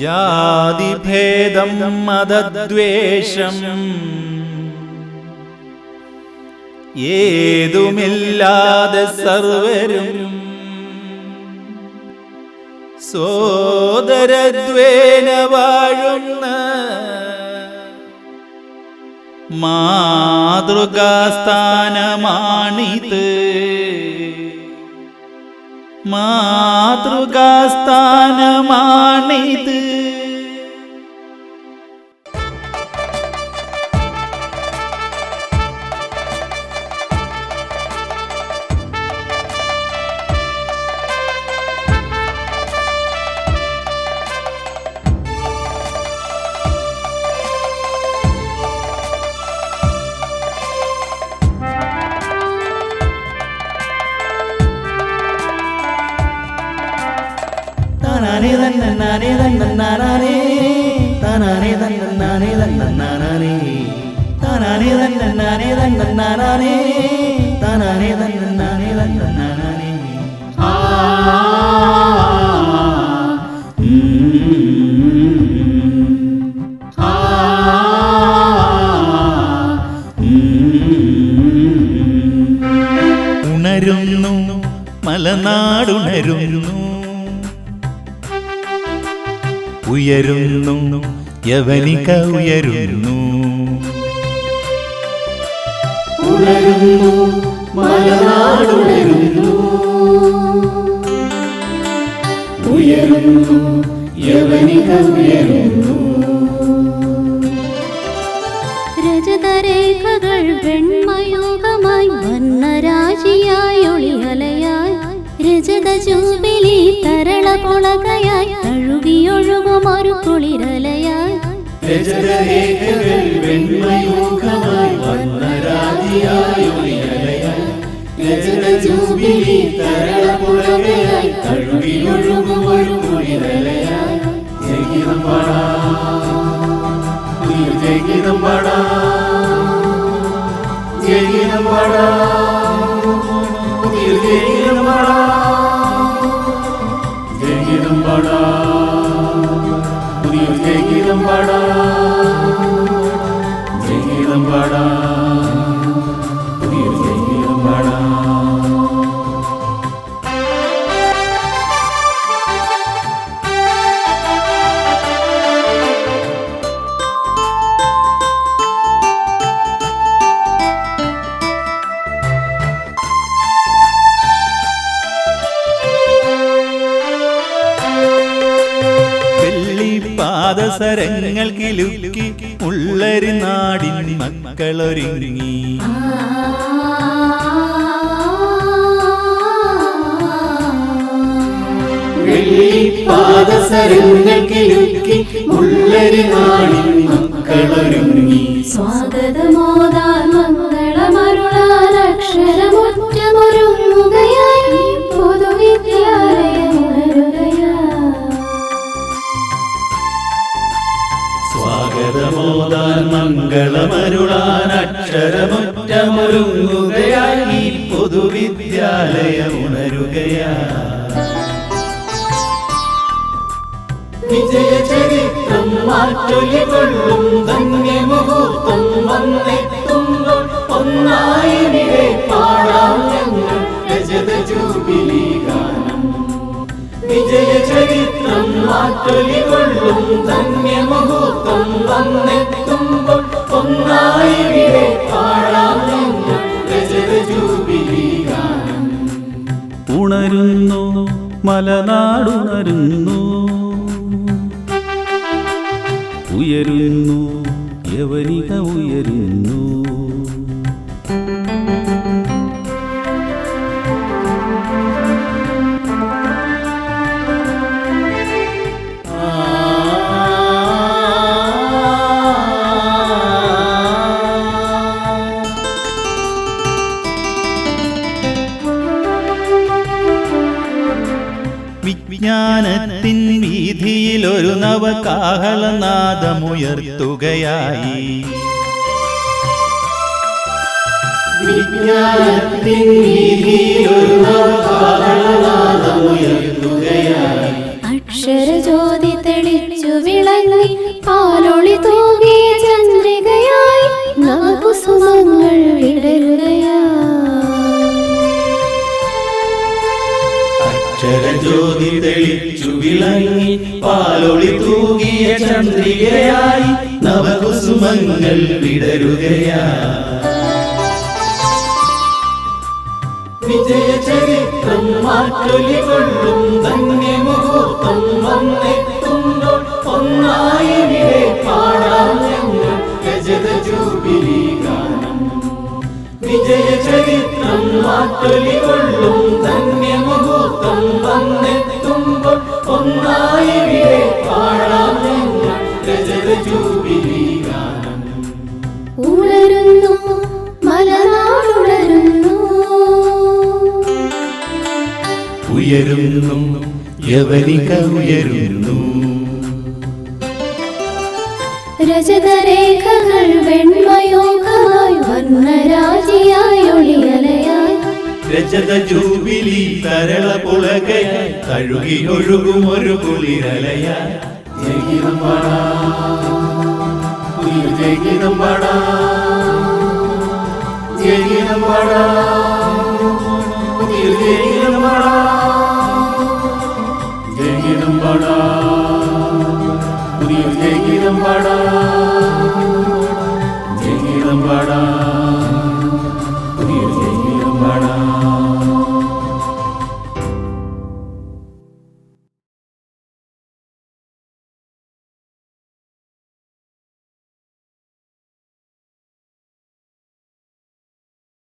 ജാതിഭേദം മതദ്വേഷം. ഏതുമില്ലാതെ സർവരും സോദരദ്വേന വാഴുന്ന മാതൃകാസ്ഥാനമാണിത്. മാതൃകാസ്ഥാനമാണിത്. தன்னே தன்னாரே தானாரே தன்னாரே தன்னாரே தானாரே தன்னாரே தன்னாரே ഉയരുന്നു യവനിക ഉയരുന്നു. ഉയരുന്നു മലനാടുണരുന്നു ഉയരുന്നു യവനിക ഉയരുന്നു. രജതരേഖകൾ വെണ്മയോഗമായി വർണരാശിയായി ഒളിയലയായി രജത ജൂബിലി തരള കൊളകയായി തഴുകിയൊഴുകും ഒരു കുളിരലയായി രജതരേഖകൾ വെണ്മയൂഖമായി വർണരാജിയായി ഒളിയലയായി രജത ജൂബിലി തരള പുഴകയായി തഴുകിയൊഴുകും ഒരു കുളിരലയായി படா പാദസരങ്ങൾ കിലുക്കി ഉള്ളരി നാടിൻ മക്കളൊരുങ്ങി. പാദസരങ്ങൾ കിലുക്കി ഉള്ളരി നാടിൻ മക്കളൊരുങ്ങി. സ്വാഗതമോദാൻ മംഗളമരുളാൻ അക്ഷരമുറ്റമൊരുങ്ങുകയായി ഉണരുകയായി വിജയചരിത്രം മാറ്റൊലികൊള്ളും ധന്യമുഹൂർത്തം വന്നെത്തുമ്പോൾ ഒന്നായിവിടെ പാടാം ഞങ്ങൾ രജത ജൂബിലി ഗാനം വിജയചരിത്രം മാറ്റൊലികൊള്ളും ധന്യമുഹൂർത്തം വന്നെത്തുമ്പോൾ മലനാടുണരുന്നു. ഉയരുന്നു യവനിക ഉയരുന്നു. വിജ്ഞാനത്തിൻ വീതിയിൽ ഒരു നവകാഹളനാദമുയർത്തുകയായി. വിജ്ഞാനത്തിൻ വീതിയിലൊരു നവകാഹളനാദമുയർത്തുകയായി. ജഗജ്യോതി തെളിച്ചു വിളങ്ങി പാലൊളി തൂകിയ ചന്ദ്രികയായി നവകുസുമങ്ങൾ വിടരുകയായി വിജയചരിത്രം മാറ്റൊലി കൊള്ളും ധന്യമുഹൂർത്തം വന്നെത്തുമ്പോൾ ഒന്നായിവിടെ പാടാം ഞങ്ങൾ രജത ഗാനം വിജയചരിത്രം മാറ്റൊലി ഉണരുന്നു മലനാടുണരുന്നു. ഉയരുന്നു യവനിക ഉയരുന്നു രജതരേഖകൾ വെണ്മയോഗമായി വർണരാജിയായി ഒളിയലയായി. രജത ജൂബിലി തരള പുളകയായി തഴുകി ഒഴുകും ഒരു കുളിരലയായി. ജയഗീതം പാടാ ജയഗീതം പാടാ. ദിനം വട പുതിയ ദിനം